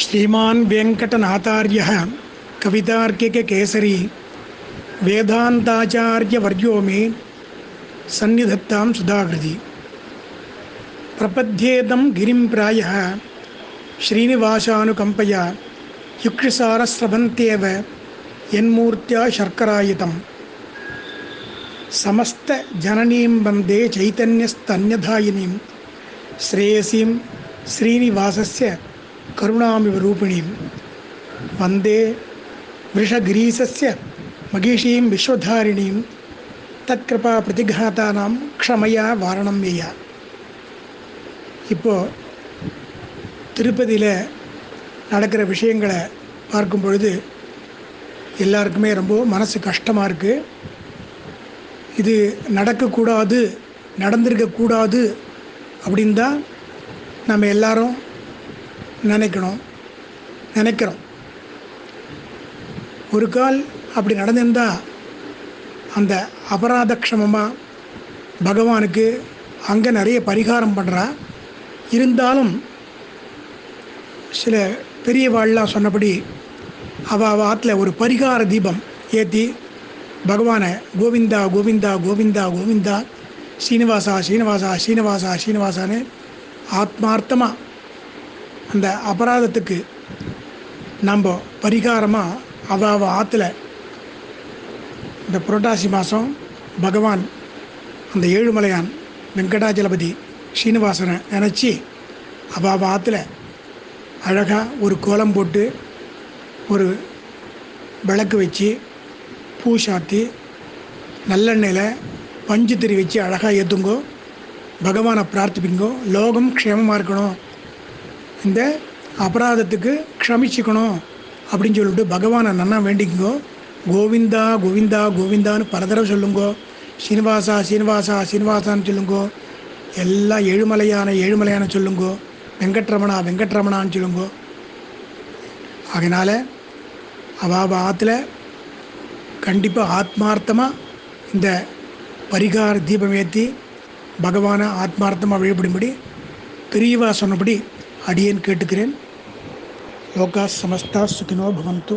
श्रीमान् वेङ्कटनाथार्यः कवितार्किककेसरी वेदान्ताचार्यवर्यो मे, सन्निधत्तां सुधाकृति। प्रपद्येदं गिरिं प्रायः, श्रीनिवासानुकम्पया शर्करायितं समस्तजननीं वंदे चैतन्यस्तन्यधायिनीं, श्रेयसीं श्रीनिवासस्य கருணாமிவ ரூபிணீம் வந்தே விஷகிரீசஸ்ய மகிஷீம் விஸ்வதாரிணீம் தத்கிருபா பிரதிகாத்தானாம் க்ஷமையா வாரணம் ஏயா இப்போது திருப்பதியில் நடக்கிற விஷயங்களை பார்க்கும் பொழுது எல்லாருக்குமே ரொம்ப மனசு கஷ்டமாக இருக்குது இது நடக்கக்கூடாது நடந்திருக்கக்கூடாது அப்படின்னு தான் நம்ம எல்லாரும் நினைக்கணும். நினைக்கிறோம். ஒரு கால் அப்படி நடந்திருந்தால் அந்த அபராதக்ஷமமாக பகவானுக்கு அங்கே நிறைய பரிகாரம் பண்ணுறா இருந்தாலும் சில பெரியவாள்லாம் சொன்னபடி அவ அவள் ஆற்றுல ஒரு பரிகார தீபம் ஏற்றி பகவானை கோவிந்தா கோவிந்தா கோவிந்தா கோவிந்தா ஸ்ரீனிவாசா ஸ்ரீனிவாசா ஸ்ரீனிவாசா ஸ்ரீனிவாசான்னு ஆத்மார்த்தமாக அந்த அபராதத்துக்கு நம்ம பரிகாரமாக அவாவ ஆற்றுல இந்த புரட்டாசி மாதம் பகவான் அந்த ஏழுமலையான் வெங்கடாஜலபதி ஸ்ரீனிவாசனை நினச்சி அவள் ஆற்றுல அழகாக ஒரு கோலம் போட்டு ஒரு விளக்கு வச்சு பூ சாத்தி நல்லெண்ணெயில் பஞ்சு திரி வச்சு அழகாக ஏற்றுங்கோ பகவானை பிரார்த்திப்பிங்கோ. லோகம் க்ஷேமமாக இருக்கணும். இந்த அபராதத்துக்கு க்ஷமிச்சுக்கணும் அப்படின்னு சொல்லிட்டு பகவானை நன்னா வேண்டிக்கோ. கோவிந்தா கோவிந்தா கோவிந்தான்னு பல தடவை சொல்லுங்கோ. சீனிவாசா சீனிவாசா சீனிவாசான்னு சொல்லுங்கோ. எல்லாம் ஏழுமலையான ஏழுமலையான சொல்லுங்கோ. வெங்கட்ரமணா வெங்கட்ரமணான்னு சொல்லுங்கோ. அதனால் அவாப ஆற்றுல கண்டிப்பாக ஆத்மார்த்தமாக இந்த பரிகார தீபம் ஏற்றி பகவானை ஆத்மார்த்தமாக வழிபடும்படி பெரியவா சொன்னபடி அடியேன் கேட்டுக்கிறேன். லோகா சமஸ்தா சுகினோ பவந்து.